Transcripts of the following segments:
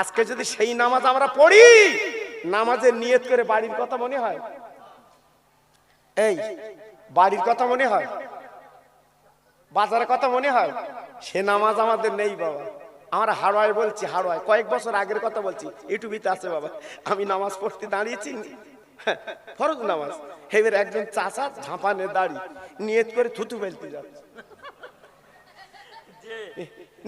আজকে যদি সেই নামাজ আমরা পড়ি নামাজের নিয়ত করে বাড়ির কথা মনে হয়? এই বাড়ির কথা মনে হয়? বাজারের কথা মনে হয়? সে নামাজ আমাদের নেই বাবা। আমরা হাড়োয়ায় বলছি হাড়োয়ায় কয়েক বছর আগের কথা বলছি ইউটিউবিতে আছে বাবা। আমি নামাজ পড়তে দাঁড়িয়েছি। হ্যাঁ, ফরজ নামাজ। হেবের একজন চাচা ঝাঁপানে দাড়ি নিয়ত করে থুতু ফেলতে যাচ্ছে।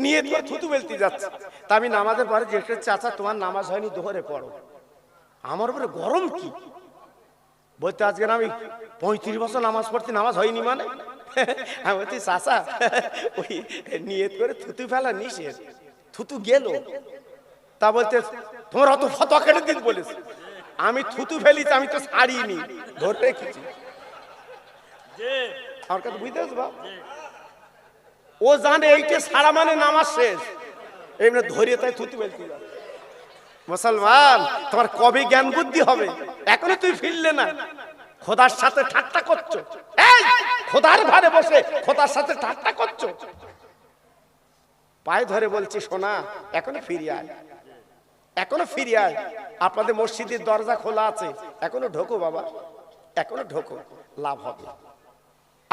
নিয়ত করে থুতু ফেলতে যাচ্ছে। তা আমি নামাজের পরে যে চাচা তোমার নামাজ হয়নি দোহরে পড়ো। আমার উপরে গরম কি? বলতে আজকে আমি পঁয়ত্রিশ বছর নামাজ পড়তে নামাজ হয়নি মানে? আমি বলছি চাষা ওই নিয়ত করে থুতু ফেলা নিষেধ। থুতু গেল। তা বলতে তোমার অত ফটো কেটে দিন বলিস আমি থুতু ফেলিছি আমি তো ছাড়িনি। ধরে রেখেছি আমার কাছে বুঝতে পারছ? ও জানে এইটা সারা মানে নামাজ শেষ। এমনি ধরিয়ে তাই থুতু যাবে মুসলমান, তোমার কবে জ্ঞান বুদ্ধি হবে? এখনও তুই ফিরলে না। খোদার সাথে ঠাট্টা করছ। এই, খোদার ঘরে বসে খোদার সাথে ঠাট্টা করছ। পায়ে ধরে বলছি, সোনা, এখনও ফিরে আয়। এখনও ফিরে আয়। আপনাদের মসজিদের দরজা খোলা আছে। এখনও ঢোকো বাবা। এখনও ঢোকো। লাভ হবে।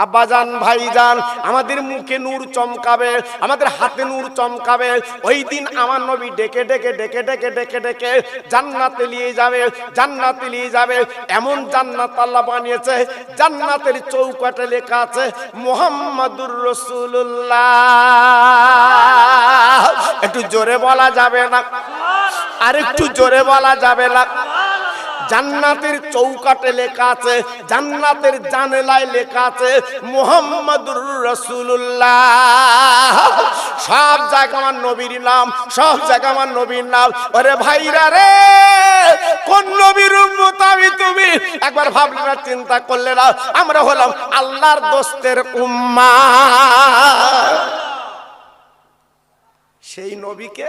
আব্বাজান, ভাইজান, আমাদের মুখে নূর চমকাবে, আমাদের হাতে নূর চমকাবে। ওই দিন আমার নবী ডেকে ডেকে ডেকে ডেকে ডেকে ডেকে জান্নাতে নিয়ে যাবে, জান্নাতে নিয়ে যাবে। এমন জান্নাত আল্লাহ বানিয়েছে, জান্নাতের চৌকাটে লেখা আছে, মোহাম্মদুর রসুল্লাহ একটু জোরে বলা যাবে না? আর একটু জোরে বলা যাবে না? জান্নাতের চৌকাটে লেখা আছে, জান্নাতের জানেলায় লেখা আছে, মোহাম্মদুর রসুল্লাহ সব জায়গা আমার নবীর নাম, সব জায়গা আমার নবীর নাম। ওরে ভাইরা রে, কোন নবীর আমি তুমি? একবার ভাবলে না চিন্তা করলে না আমরা হলাম আল্লাহর দোস্তের উম্মা। সেই নবীকে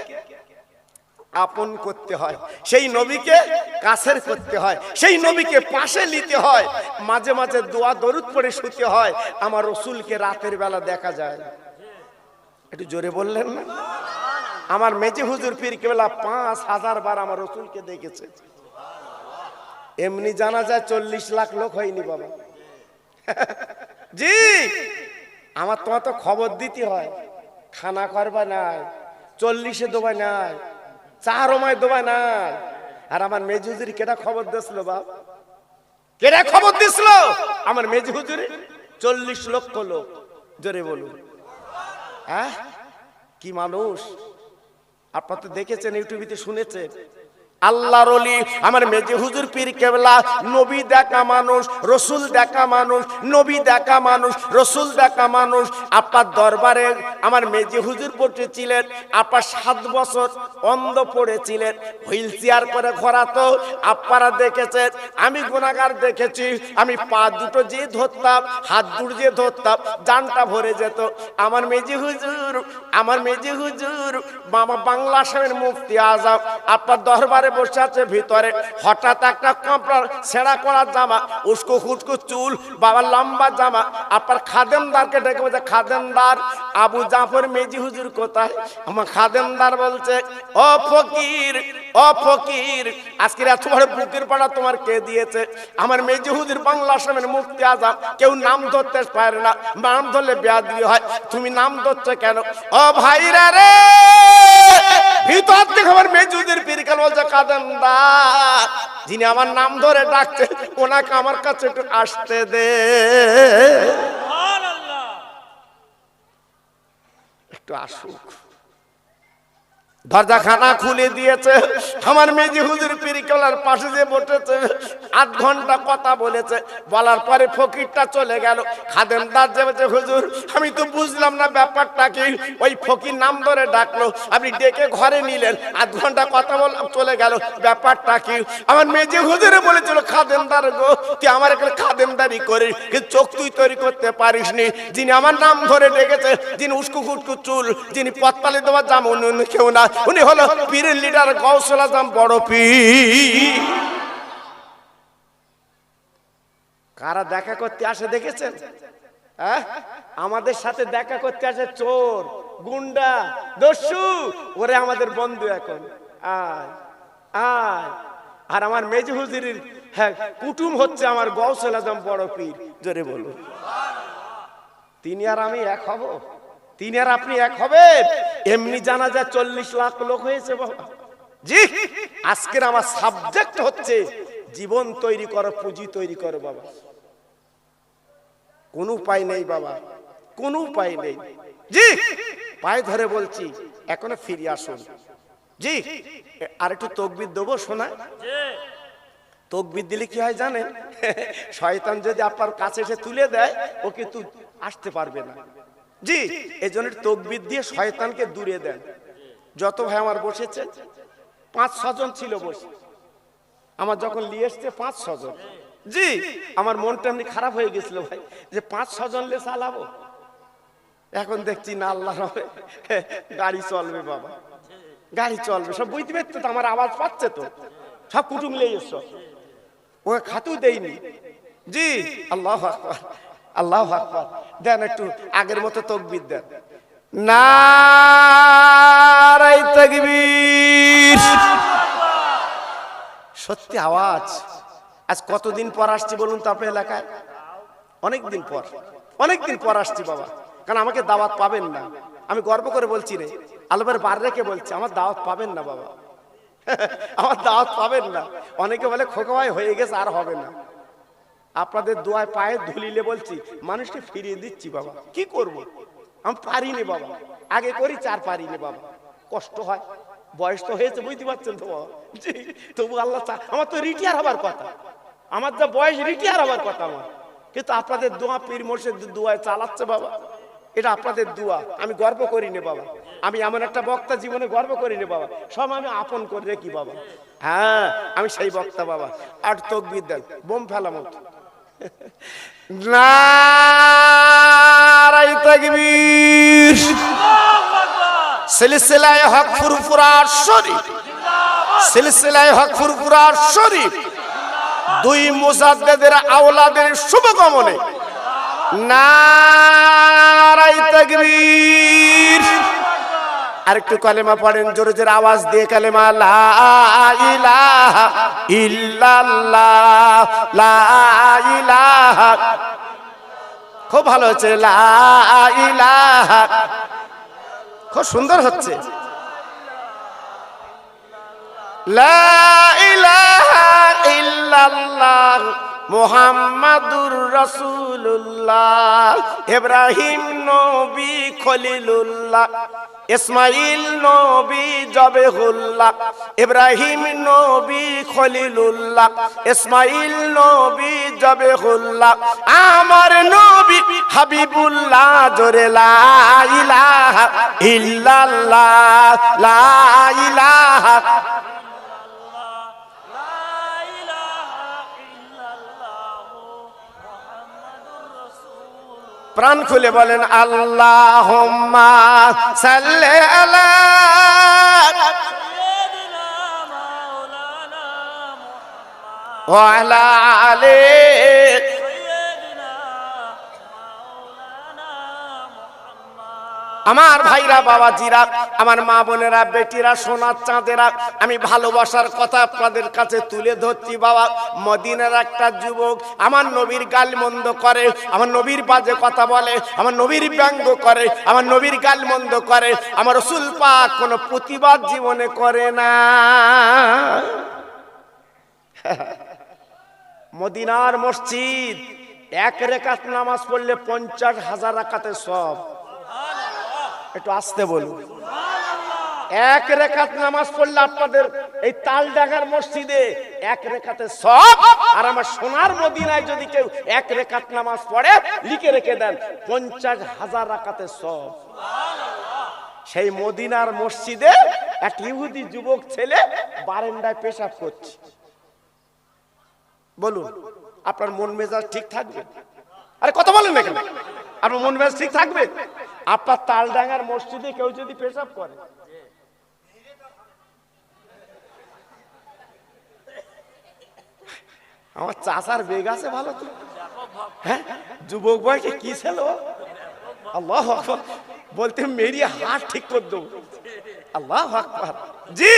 আপন করতে হয়। সেই নবীকে কাছের করতে হয়। সেই নবীকে পাশে নিতে হয়। মাঝে মাঝে দোয়া দরুদ পড়ে শুতে হয়। আমার রসুলকে রাতের বেলা দেখা যায়। একটু জোরে বললেন না? আমার মেজে হুজুর পীর কেবলা পাঁচ হাজার বার আমার রসুলকে দেখেছে। এমনি জানা যায় চল্লিশ লাখ লোক হয়নি বাবা। জি, আমার তোমার তো খবর দিতে হয়। খানা করবা নাই, চল্লিশে দোবাই নাই। চার মায় না আর আমার মেজুজুরি কেটা খবর দিয়েছিল বাপ? কেটা খবর দিছিল আমার মেজু হুজুরি চল্লিশ লক্ষ লোক, জোরে বলুন। হ্যাঁ কি মানুষ? আপনার তো দেখেছেন ইউটিউবিতে শুনেছেন। আল্লাহর অলি আমার মেজে হুজুর পীর কেবলা, নবী দেখা মানুষ, রসুল দেখা মানুষ, নবী দেখা মানুষ, রসুল দেখা মানুষ। আপনার দরবারে আমার মেজে হুজুর পড়েছিলেন আপনার সাত বছর অন্ধ পড়েছিলেন। হুইল চেয়ার করে ঘোরাতো আপনারা দেখেছেন, আমি গুণাগার দেখেছি, আমি পা দুটো যে ধরতাম, হাত দুটো যে ধরতাম, জানটা ভরে যেত। আমার মেজি হুজুর, আমার মেজি হুজুর, বাবা বাংলা সাহেবের মুফতি আজম আপনার দরবারে বসে আছে ভিতরে। হঠাৎ একটা জামা, উস্কো খুটকো চুল, বাবার লম্বা জামা। আপনার খাদেমদারকে ডেকে বলছে, খাদেমদার, আবু জাফর মেজি হুজুর কোথায়? আমার খাদেমদার বলছে, ও ফকির ও ফকির, আজকের বুকের পাড়া তোমার কে দিয়েছে? আমার মেজি হুজুর বাংলা আসামের মুক্তি আজাম, কেউ নাম ধরতে পারে না, নাম ধরলে বেয়া দিয়ে হয়। তুমি নাম ধরছো কেন? ও ভাইরা রে, ভিতর থেকে আমার মেজুদের বলছে দা যিনি আমার নাম ধরে ডাকছে ওনাকে আমার কাছে একটু আসতে দে। একটু আসুক। দরজা খানা খুলে দিয়েছে। আমার মেজি হুজুর পিরিকলার পাশে যে বসেছে, আধ ঘণ্টা কথা বলেছে। বলার পরে ফকিরটা চলে গেল। খাদেমদার যে বলছে, হুজুর, আমি তো বুঝলাম না ব্যাপারটা কি। ওই ফকির নাম ধরে ডাকলো। আপনি ডেকে ঘরে নিলেন। আধ ঘণ্টা কথা বললাম চলে গেল। ব্যাপারটা কি? আমার মেজি হুজুরে বলেছিল খাদেমদার গো, তুই আমার এখানে খাদেমদারি করিস। কিন্তু চোখ তুই তৈরি করতে পারিস নি যিনি আমার নাম ধরে ডেকেছে, যিনি উস্কু খুটকু চুল, যিনি পথপালি দেওয়ার জাম অন্য অন্য কেউ না। উনি হলো পীরের লিডার গৌসল আজম বড় পীর। কারা দেখা করতে আসে দেখেছেন? হ্যাঁ? আমাদের সাথে দেখা করতে আসে চোর, গুন্ডা, দস্যু। ওরে আমাদের বন্ধু এখন। আর আমার মেজে হুজুরির হ্যাঁ কুটুম হচ্ছে আমার গৌসল আজম বড় পীর। জোরে বলুন। তিনি আর আমি এক হব? তিনি আর আপনি এক হবে। এমনি জানা যায় চল্লিশ লাখ লোক হয়েছে বাবা। জি, আজকের আমার সাবজেক্ট হচ্ছে জীবন তৈরি করো, পুঁজি তৈরি করো বাবা। কোনো উপায় নেই বাবা, কোনো উপায় নেই। জি, পায়ে ধরে বলছি, এখনও ফিরে আসুন। জি, আর একটু তকবির দেবো শোনা। তকবির দিলে কি হয় জানেন? শয়তান যদি আপনার কাছে এসে তুলে দেয়, ও কিন্তু আসতে পারবে না। জি এই জন্য তকবির দিয়ে শয়তানকে দূরে দেন। যত ভাই আমার বসেছে, পাঁচ ছজন ছিল বসে। আমার যখন নিয়ে এসছে, পাঁচ ছজন জি, আমার মনটা এমনি খারাপ হয়ে গেছিল ভাই, যে পাঁচ ছজন লে চালাবো। এখন দেখছি না আল্লাহ রহমে গাড়ি চলবে বাবা। গাড়ি চলবে, সব বুঝতে পারতো তো, আমার আওয়াজ পাচ্ছে তো। সব কুটুম লেগে এসো ওকে খাতু দেয়নি। জি, আল্লাহ আল্লাহ আকবার। দেন একটু আগের মতো তকবির দেন। নারাই সত্যি আওয়াজ। আজ কতদিন পর আসছি বলুন তো আপনার এলাকায়? অনেকদিন পর। অনেকদিন পর আসছি বাবা। কারণ আমাকে দাওয়াত পাবেন না। আমি গর্ব করে বলছি রে আলবের বার রেখে বলছি, আমার দাওয়াত পাবেন না বাবা। আমার দাওয়াত পাবেন না। অনেকে বলে খোকা হয়ে গেছে, আর হবে না। আপনাদের দোয়ায় পায়ে ধুলিলে বলছি, মানুষকে ফিরিয়ে দিচ্ছি বাবা। কি করব? আমি পারিনি বাবা। আগে করি, চার পারিনি বাবা। কষ্ট হয়। বয়স তো হয়েছে, বুঝতে পারছেন তো বাবা? জি, তবু আল্লাহ আমার তো রিটায়ার হবার কথা। আমার যা বয়স, রিটায়ার হবার কথা আমার। কিন্তু আপনাদের দোয়া, পীর মোর্শেদ দোয়ায় চালাচ্ছে বাবা। এটা আপনাদের দোয়া। আমি গর্ব করি নে বাবা। আমি এমন একটা বক্তা জীবনে গর্ব করি নে বাবা। সব আমি আপন করে রেখি বাবা। হ্যাঁ আমি সেই বক্তা বাবা। আর তকবির দেন। বোম ফেলা মতো নারাই তাকবীর। সিলসিলায় হক ফুরফুরা শরীফ। সিলসিলায় হক ফুরফুরা শরীফ। দুই মুজাদ্দেদের আওলাদের শুভকামনে নারাই তাকবীর। আর একটু কালেমা পড়েন, জোরে জোরে আওয়াজ দিয়ে কালেমা, লা ইলাহা ইল্লাল্লাহ, লা ইলাহা। খুব ভালো হচ্ছে, লা ইলাহা। খুব সুন্দর হচ্ছে। লা ইলাহা ইল্লাল্লাহ। মুহাম্মাদুর রাসূলুল্লাহ, ইব্রাহিম নবী খলিলুল্লাহ ইসমাইল নবী জবেহুল্লাহ, ইব্রাহিম নবী খলিলুল্লাহ ইসমাইল নবী জবেহুল্লাহ, আমার নবী হাবিবুল্লাহ জোরে লা ইলাহা ইল্লাল্লাহ, লা ইলাহা প্রাণ খুলে বলেন আল্লাহ আলা আলে আমার ভাইরা, বাবাজিরা, আমার মা বোনেরা, বেটিরা, সোনার চাঁদেরা, আমি ভালোবাসার কথা আপনাদের কাছে তুলে ধরছি, বাবা। মদিনার একটা যুবক আমার নবীর গাল মন্দ করে, আমার নবীর বাজে কথা বলে, আমার নবীর ব্যঙ্গ করে, আমার নবীর গাল মন্দ করে, আমার রসুল পাক কোনো প্রতিবাদ জীবনে করে না। মদিনার মসজিদ এক রেখাত নামাজ পড়লে পঞ্চাশ হাজার রাকাতে সব একটু আসতে বলুন। এক রেখাত নামাজ পড়লে আপনাদের এই তাল ডাগার মসজিদে এক রেখাতে সব, আর আমার সোনার মদিনায় যদি কেউ এক রেখাত নামাজ পড়ে, লিখে রেখে দেন, পঞ্চাশ হাজার রাকাতে সব। সেই মদিনার মসজিদে এক ইহুদি যুবক ছেলে বারেন্দায় পেশাব করছে। বলুন, আপনার মন মেজাজ ঠিক থাকবে? আরে কথা বলেন না কেন? আপনার মন মেজাজ ঠিক থাকবে? আপনার তালডাঙ্গার মসজিদে কেউ যদি পেশাব করে। আমার চাচার বেগ আছে ভালো তো। হ্যাঁ? যুবক বয়সে কি ছিল? আল্লাহ। বলতে মেরি হাত ঠিক করে দেবো। আল্লাহ আকবার। জি,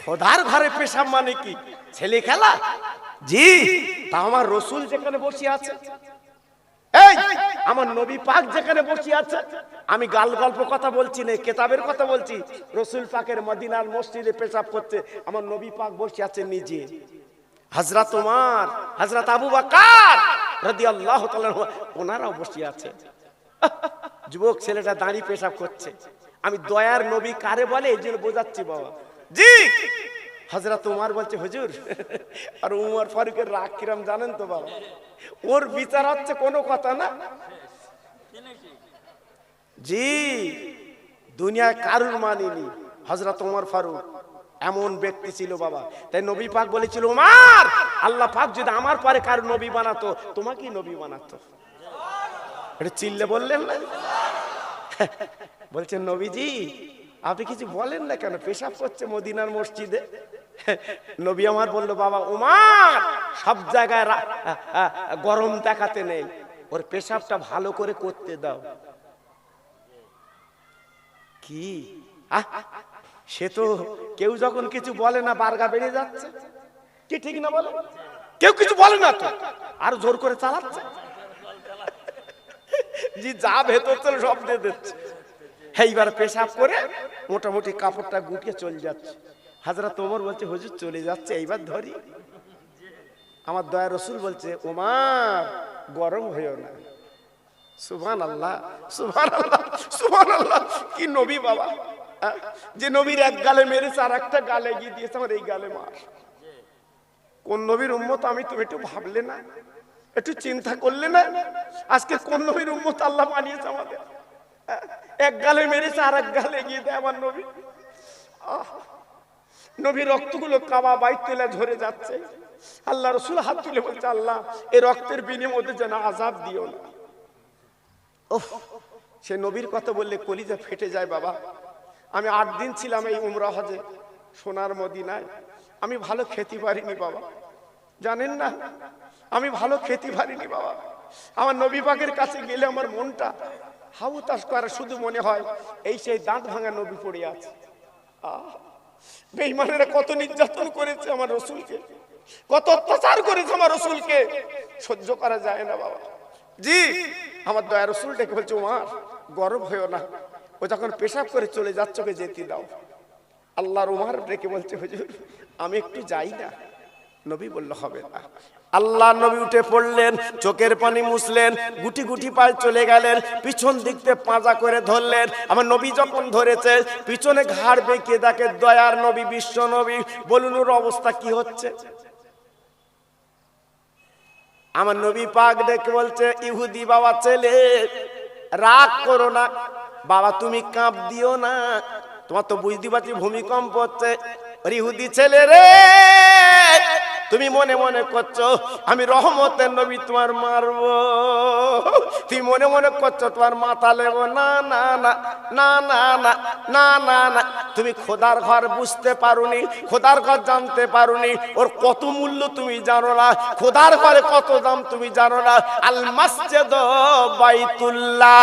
খোদার ঘরে পেশাব মানে কি? ছেলে খেলা? জি, তা আমার রসুল যেখানে বসে আছে। এই আমার নবী পাক যেখানে বসে আছে, আমি গাল গল্প কথা বলছি না, কেতাবের কথা বলছি। রসুল পাকের মদিনার মসজিদে পেশাব করছে আমার নবী পাক বসে আছে নিজে। হজরত তোমার হজরত আবু বাকার রাদি আল্লাহ ওনারাও বসে আছে। যুবক ছেলেটা দাঁড়িয়ে পেশাব করছে। আমি দয়ার নবী কারে বলে, এই জন্য বোঝাচ্ছি বাবা। জি! হজরত উমার বলছে, হুজুর, আর উমর ফারুকের রাগ কিরাম জানেন তো বাবা? ওর বিচার হচ্ছে কোনো কথা না। জি, দুনিয়ায় কারুর মানিনি হজরত উমর ফারুক, এমন ব্যক্তি ছিল বাবা। তাই নবী পাক বলেছিল উমার আল্লাহ পাক যদি আমার পরে কারও নবী বানাতো, তোমাকেই নবী বানাতো। এটা চিল্লে বললেন না? বলছেন, নবীজি, আপনি কিছু বলেন না কেন? পেশাব করছে মদিনার মসজিদে। নবী আমার বলল, বাবা উমার সব জায়গায় গরম দেখাতে নেই। ওর পেশাবটা ভালো করে করতে দাও। কি? সে তো কেউ যখন কিছু বলে না, বার্গা বেড়ে যাচ্ছে। কি ঠিক না বলে? কেউ কিছু বলে না তো, আর জোর করে চালাচ্ছে। জি, যা ভেতর চলে সব দিয়ে দিচ্ছে। এইবার পেশাব করে মোটামুটি কাপড়টা গুটিয়ে চলে যাচ্ছে। হাজরা তোমর বলছে, হুজুর, চলে যাচ্ছে, এইবার ধরি। আমার দয়া রসুল বলছে ওমার গরম হইও না। সুভান আল্লাহ সুভান আল্লাহ সুভান আল্লাহ কি নবী বাবা যে নবীর এক গালে মেরেছে, আর একটা গালে গিয়ে দিয়েছে, আমার এই গালে মার। কোন নবীর উম্মত আমি তুমি একটু ভাবলে না? একটু চিন্তা করলে না? আজকে কোন নবীর উম্মত আল্লাহ বানিয়েছে আমাদের? এক গালে মেরেছে, আর এক গালে গিয়ে দেয় আমার নবী। নবীর রক্তগুলো কাবা বাইক তুলে ঝরে যাচ্ছে। আল্লাহ রসুল হাত তুলে বলছে, আল্লাহ, এ রক্তের বিনিময়ে যেন আজাব দিও না। সে নবীর কথা বললে কলিজা ফেটে যায় বাবা। আমি আট দিন ছিলাম এই উমরা হজে, সোনার মদিনায়। আমি ভালো খেতে পারিনি বাবা। জানেন না, আমি ভালো খেতে পারিনি বাবা। আমার নবী পাকের কাছে গেলে আমার মনটা হাউতাস করে, শুধু মনে হয় এই সেই দাঁত ভাঙা নবী পড়ে আছে। বেইমানেরা কত নির্যাতন করেছে আমার রসুলকে, কত অত্যাচার করেছে আমার রসুলকে। সহ্য করা যায় না বাবা। জি, আমার দয়া রসুল ডেকে বলছে, উমার, গরম হয়েও না। ও যখন পেশাব করে চলে যাচ্ছে, ওকে যেতে দাও। আল্লাহর উমার ডেকে বলছে, হুজুর, আমি একটু যাই না। নবী বলল, হবে না। আল্লাহ নবী উঠে পড়লেন, চোখের পানি মুছলেন, গুটি গুটি পায়ে চলে গেলেন, পিছন দিক থেকে পাঁজা করে ধরলেন। আমার নবী যখন ধরেছে, পিছনে ঘাড় বেঁকে দেখে দয়ার নবী, বিশ্ব নবী। বলুন, ওর অবস্থা কি হচ্ছে? আমার নবী পাক দেখে বলছে, ইহুদি বাবা, ছেলে, রাগ করো না। বাবা, তুমি কাঁপ দিও না। তোমার তো বুঝতে পারছি ভূমিকম্প হচ্ছে। ইহুদি ছেলে রে, তুমি মনে মনে করছ, আমি রহমতের নবী, তোমার মারবো। তুমি মনে মনে করছ, তোমার মাথা লেবো। না না না না না না না না না। তুমি খোদার ঘর বুঝতে পারোনি, খোদার ঘর জানতে পারোনি, ওর কত মূল্য তুমি জানো না, খোদার ঘরে কত দাম তুমি জানো না। আল মাসজিদ বাইতুল্লাহ।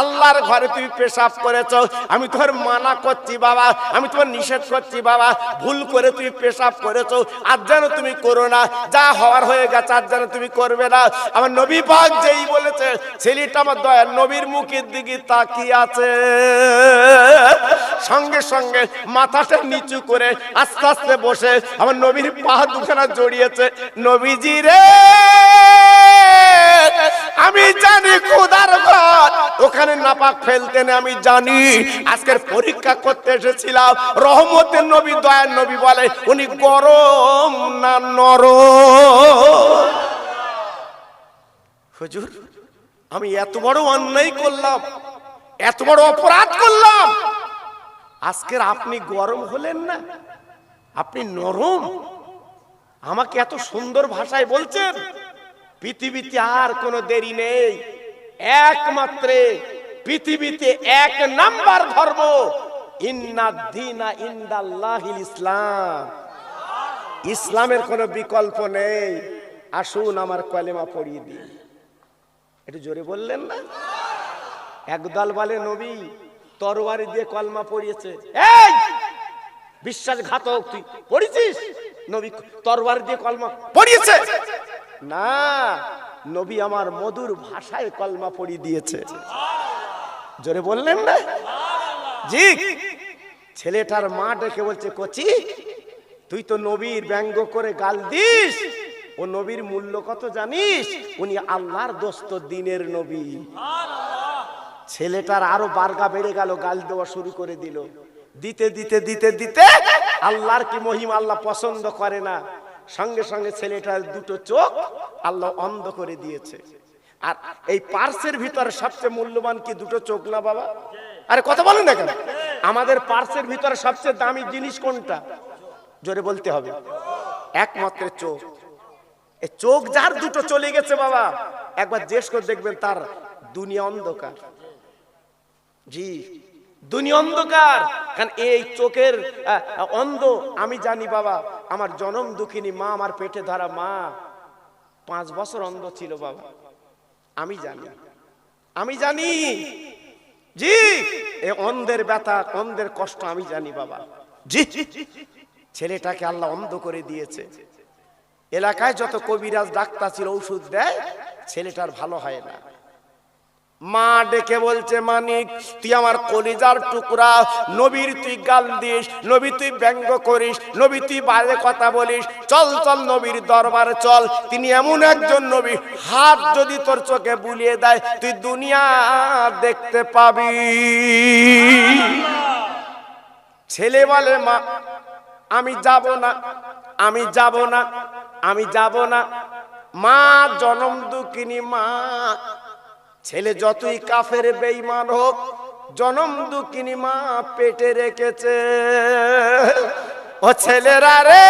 আল্লাহর ঘরে তুমি পেশাব করেছ, আমি তোমার মানা করছি বাবা, আমি তোমার নিষেধ করছি বাবা, ভুল করে তুমি পেশাব করেছ আর যেন তুমি করো না, যা হওয়ার হয়ে গেছে আর যেন তুমি করবে না। আমার নবী পাক যেই বলেছে, ছেলেটা আমার দয়ার নবীর মুখের দিকে তাকিয়ে আছে। সঙ্গে সঙ্গে মাথাটা নিচু করে আস্তে আস্তে বসে আমার নবীর পা দুখানা জড়িয়েছে, নবীজি রে, আমি জানি খোদার ঘর ওখানে নাপাক ফেলতে না আমি জানি। আজকের পরীক্ষা করতে এসেছিলাম, রহমতের নবী, দয়ার নবী বলে, উনি গরম না নরম? হুজুর, আমি এত বড় অন্যায় করলাম। এত বড় অপরাধ করলাম। আজকের আপনি গরম হলেন না, আপনি নরম। আমাকে এত সুন্দর ভাষায় বলছেন, পৃথিবীতে আর কোনো দেরি নেই। একমাত্র পৃথিবীতে এক নাম্বার ধর্ম ইসলাম। ইসলামের কোনো বিকল্প নেই। আসুন আমার কলেমা পড়িয়ে দিন একটু জোরে বললেন না? একদল বলে নবী তরবারি দিয়ে কলমা পড়িয়েছে। এই! বিশ্বাসঘাতক তুই। পড়েছিস? নবী তরবার দিয়ে কলমা পড়িয়েছে। না নবী আমার মধুর ভাষায় কলমা পড়িয়ে দিয়েছে। জোরে বললেন না? জি। ছেলেটার মা ডেকে বলছে কচি তুই তো নবীর ব্যঙ্গ করে গাল দিস। ও নবীর মূল্য কত জানিস? উনি আল্লাহর দোস্ত দিনের নবী। ছেলেটার আরও বার্গা বেড়ে গেল, গাল দেওয়া শুরু করে দিল। দিতে দিতে দিতে দিতে আল্লাহর কি মহিম আল্লাহ পছন্দ করে না। সঙ্গে সঙ্গে ছেলেটার দুটো চোখ আল্লাহ অন্ধ করে দিয়েছে। আর এই পার্সের ভিতরে সবচেয়ে মূল্যবান কি দুটো চোখ না বাবা? আরে কথা বলেন না কেন? আমাদের পার্সের ভিতরে সবচেয়ে দামি জিনিস কোনটা? জোরে বলতে হবে। একমাত্র চোখ। চোখ যার দুটো চলে গেছে বাবা। একবার জিজ্ঞেস করে দেখবেন তার দুনিয়া অন্ধকার। জি, দুনিয়া অন্ধকার। কারণ এই চোখের অন্ধ, আমি জানি বাবা, আমার জনম দুঃখিনী মা, আমার পেটে ধরা মা। পাঁচ বছর অন্ধ ছিল বাবা। আমি জানি। আমি জানি। জি এ অন্ধের ব্যথা, অন্ধের কষ্ট আমি জানি বাবা। জি। ছেলেটাকে আল্লাহ অন্ধ করে দিয়েছে। এলাকায় যত কবিরাজ, ডাক্তার ছিল, ওষুধ দেয়, ছেলেটার ভালো হয় না। মা ডেকে বলছে, মানিক, তুই আমার কলিজার টুকরা। নবীর তুই গাল দিস, নবী তুই ব্যঙ্গ করিস, নবী তুই বাইরে কথা বলিস। চল চল নবীর দরবারে চল। তিনি এমন একজন নবী, হাত যদি তোর চোখে বুলিয়ে দেয়, তুই দুনিয়া দেখতে পাবি। ছেলে বলে, মা, আমি যাব না, আমি যাব না, আমি যাব না। মা জনম দুঃখিনী, মা ছেলে যতই কাফের বেইমান হোক, জনম দুঃখিনী মা পেটে রেখেছে। ও ছেলেরা রে,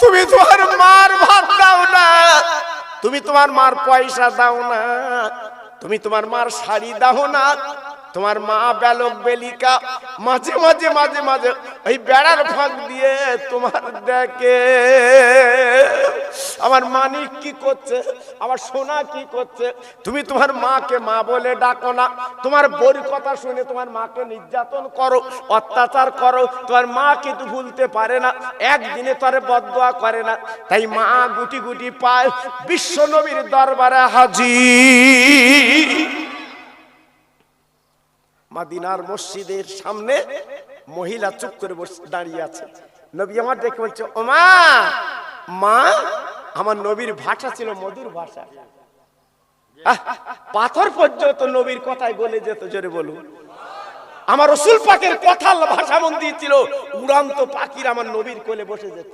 তুমি তোমার মার ভাত দাও না, তুমি তোমার মার পয়সা দাও না, তুমি তোমার মার শাড়ি দাও না, তোমার মা বেলক বেলিকা মাঝে মাঝে মাঝে মাঝে ওই বেড়ার ফাঁক দিয়ে তোমার দেখে। আমার মানিক কি করছে? আমার সোনা কি করছে? তুমি তোমার মাকে মা বলে ডাকো না। তোমার বউর কথা শুনে তোমার মাকে নির্যাতন করো, অত্যাচার করো। তোমার মা কিন্তু ভুলতে পারে না, একদিনে তোরে বদয়া করে না। তাই মা গুটি গুটি পায় বিশ্ব নবীর দরবারে হাজির। মাদিনার মসজিদের সামনে মহিলা চুপ করে বসে দাঁড়িয়ে আছে। নবী আমার দেখে বলছে ও মা মা আমার নবীর ভাষা ছিল মধুর ভাষা। পাথর পর্যন্ত নবীর কথায় গলে যেত জোরে বলুন। আমার রসুল পাকের কথা ভাষা মন দিয়েছিল উড়ান্ত পাখির আমার নবীর কোলে বসে যেত।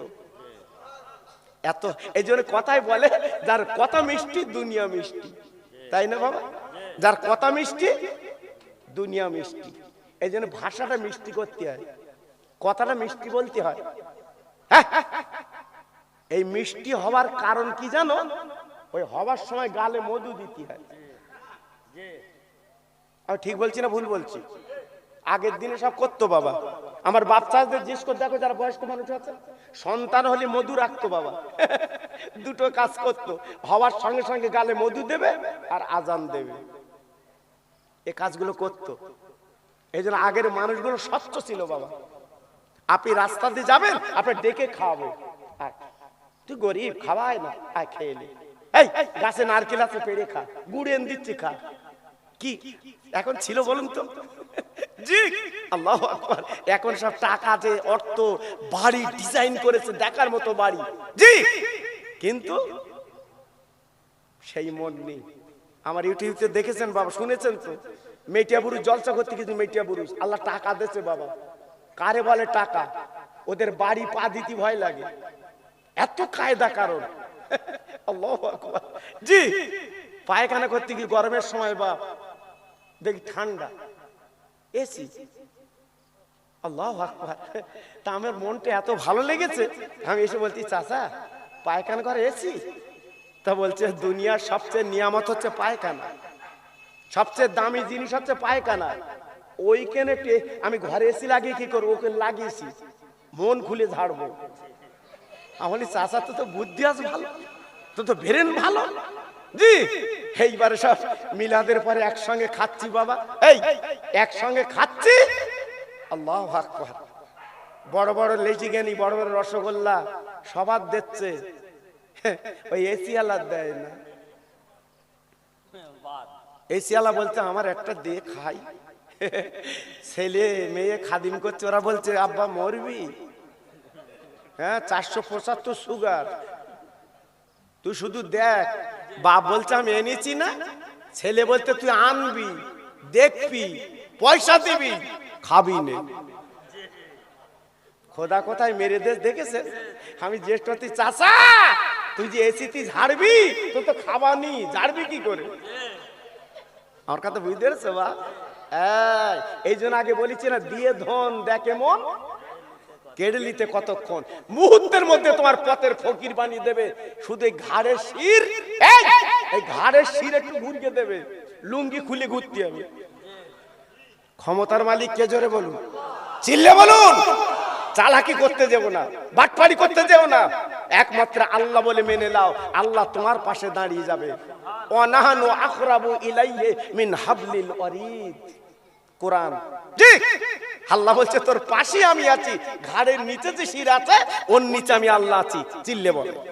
এত এই জন্য কথাই বলে যার কথা মিষ্টি দুনিয়া মিষ্টি। তাই না বাবা? যার কথা মিষ্টি দুনিয়া মিষ্টি। এই জন্য ভাষাটা মিষ্টি করতে হয়। কথাটা মিষ্টি বলতে হয় হ্যাঁ, এই মিষ্টি হওয়ার কারণ কি জানো? ওই হওয়ার সময় গালে মধু দিতে হয়। আমি ঠিক বলছি না ভুল বলছি? আগের দিনে সব করতো বাবা। আমার বাচ্চাদের জিজ্ঞেস করে দেখো যারা বয়স্ক মানুষ আছে, সন্তান হলে মধু রাখতো বাবা। দুটো কাজ করতো। হওয়ার সঙ্গে সঙ্গে গালে মধু দেবে আর আজান দেবে। এ কাজগুলো করতো। এই জন্য আগের মানুষগুলো স্বচ্ছ ছিল বাবা। আপনি রাস্তা দিয়ে যাবেন আপনি ডেকে খাওয়াবো। আয়। তুই গরিব খাওয়ায় না আয় খেয়ে নে। এই গাছে নারকেল আছে পেড়ে খা গুড় এনে দিচ্ছি খা কি এখন ছিল বলুন তো? জি। আল্লাহ আকবার। এখন সব টাকা আছে অর্থ বাড়ি ডিজাইন করেছে দেখার মতো বাড়ি। জি। কিন্তু সেই মন নেই। আমার ইউটিউবে দেখেছেন বাবা শুনেছেন তো? মেটিয়া বুরুষ জলসা করতে কিছু মেটিয়া বুরুষ আল্লাহ টাকা দিয়েছে বাবা। কারে বলে টাকা? ওদের বাড়ি পা দিতে ভয় লাগে। এত কায়দা কারণ। জি, পায়খানা করতে কি গরমের সময় বাপ দেখি ঠান্ডা। এসি। আল্লাহ আকবার। তা আমার মনটা এত ভালো লেগেছে। আমি এসে বলছি, চাচা, পায়খানা করে এসি? তা বলছে, দুনিয়ার সবচেয়ে নিয়ামত হচ্ছে পায়খানা। সবচেয়ে দামি জিনিস হচ্ছে পায়খানা। ওইখানে আমি ঘরে এসি লাগিয়ে কি করব? ওকে লাগিয়েছি। মন খুলে ঝাড়বো। আমার চাষা তো তো বুদ্ধি আছে ভালো। তো তো বেরেন ভালো। জি, এইবারে সব মিলাদের পরে একসঙ্গে খাচ্ছি, বাবা। এই, একসঙ্গে খাচ্ছি? আল্লাহ আকবার। বড় বড় লেচিগেনি বড় বড় রসগোল্লা সবার দিচ্ছে। ওই এসিয়ালার দেয় না। এসিয়ালা বলছে, আমার একটা দিয়ে খাই। ছেলে, মেয়ে খাদিম করছে, ওরা বলছে, আব্বা, মরবি? হ্যাঁ চারশো পঁচাত্তর সুগার। তুই শুধু দেখ, বাপ বলছে, আমি এনেছি না। ছেলে বলতে তুই আনবি, দেখবি, পয়সা দিবি, খাবি নে। খোদা কোথায় মেরে দেশ দেখেছে? আমি জ্যেষ্ঠতি চাষা তুই যে এসিতি ঝাড়বি তুই তো খাবানি ঝাড়বি কি করে? আমার কথা বুঝতে পেরেছ বা এই জন্য আগে বলেছি না, দিয়ে ধন, দেখে মন কেড়ে নিতে কতক্ষণ? মুহূর্তের মধ্যে তোমার পথের ফকির বানিয়ে দেবে। শুধু ঘাড়ের শির এই, ঘাড়ের শির একটু ঘুরিয়ে দেবে। লুঙ্গি খুলে ঘুরতে হবে। ক্ষমতার মালিক কে জোরে বলুন? চিল্লে বলুন! চালাকি করতে যাব না বাটপাড়ি করতে যেও না। একমাত্র আল্লাহ বলে মেনে নাও আল্লাহ তোমার পাশে দাঁড়িয়ে যাবে। অনাহানু আখরাবু ইলাইহে মিন হাবলিল ওয়ারিদ কোরআন। ঠিক আল্লাহ বলছে, তোর পাশে আমি আছি, ঘাড়ের নিচে যে শির আছে, ওর নিচে আমি আল্লাহ আছি। চিল্লে বলে।